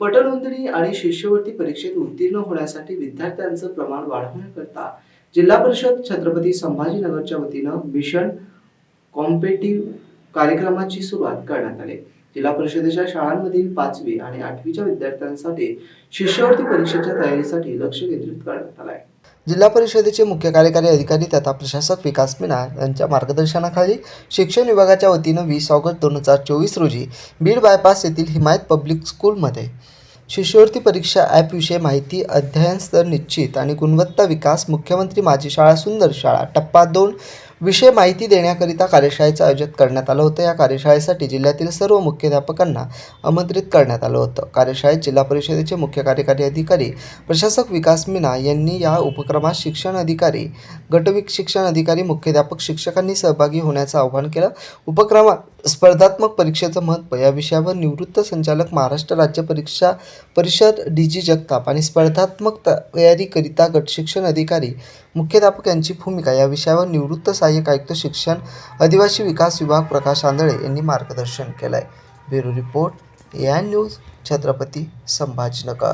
पटनोंदणी आणि शिष्यवृत्ती परीक्षेत उत्तीर्ण होण्यासाठी विद्यार्थ्यांचं प्रमाण वाढवण्याकरता जिल्हा परिषद छत्रपती संभाजीनगरच्या वतीनं मिशन कॉम्पेटिव्ह कार्यक्रमाची सुरुवात करण्यात आली. जिल्हा परिषदेच्या शाळांमधील पाचवी आणि आठवीच्या विद्यार्थ्यांसाठी शिष्यवृत्ती परीक्षेच्या तयारीसाठी लक्ष केंद्रित करण्यात आलं आहे जिल्हा परिषदेचे मुख्य कार्यकारी अधिकारी तथा प्रशासक विकास मीना यांच्या मार्गदर्शनाखाली शिक्षण विभागाच्या वतीनं वीस ऑगस्ट दोन हजार चोवीस रोजी बीड बायपास येथील हिमायत पब्लिक स्कूलमध्ये शिष्यवृत्ती परीक्षा ॲपविषयी माहिती अध्ययन स्तर निश्चित आणि गुणवत्ता विकास मुख्यमंत्री माझी शाळा सुंदर शाळा टप्पा दोन विषय माहिती देण्याकरिता कार्यशाळेचं आयोजन करण्यात आलं होतं. या कार्यशाळेसाठी जिल्ह्यातील सर्व मुख्याध्यापकांना आमंत्रित करण्यात आलं होतं. कार्यशाळेत जिल्हा परिषदेचे मुख्य कार्यकारी अधिकारी प्रशासक विकास मीना यांनी या उपक्रमात शिक्षण अधिकारी गटविक शिक्षण अधिकारी मुख्याध्यापक शिक्षकांनी सहभागी होण्याचं आवाहन केलं. उपक्रमात स्पर्धात्मक परीक्षेचं महत्त्व या विषयावर निवृत्त संचालक महाराष्ट्र राज्य परीक्षा परिषद डी जी जगताप आणि स्पर्धात्मक तयारीकरिता गट शिक्षण अधिकारी मुख्याध्यापक यांची भूमिका या विषयावर निवृत्त सहाय्यक आयुक्त शिक्षण आदिवासी विकास विभाग प्रकाश आंधळे यांनी मार्गदर्शन केलं आहे bureau report A I news Chhatrapati Sambhajinagar.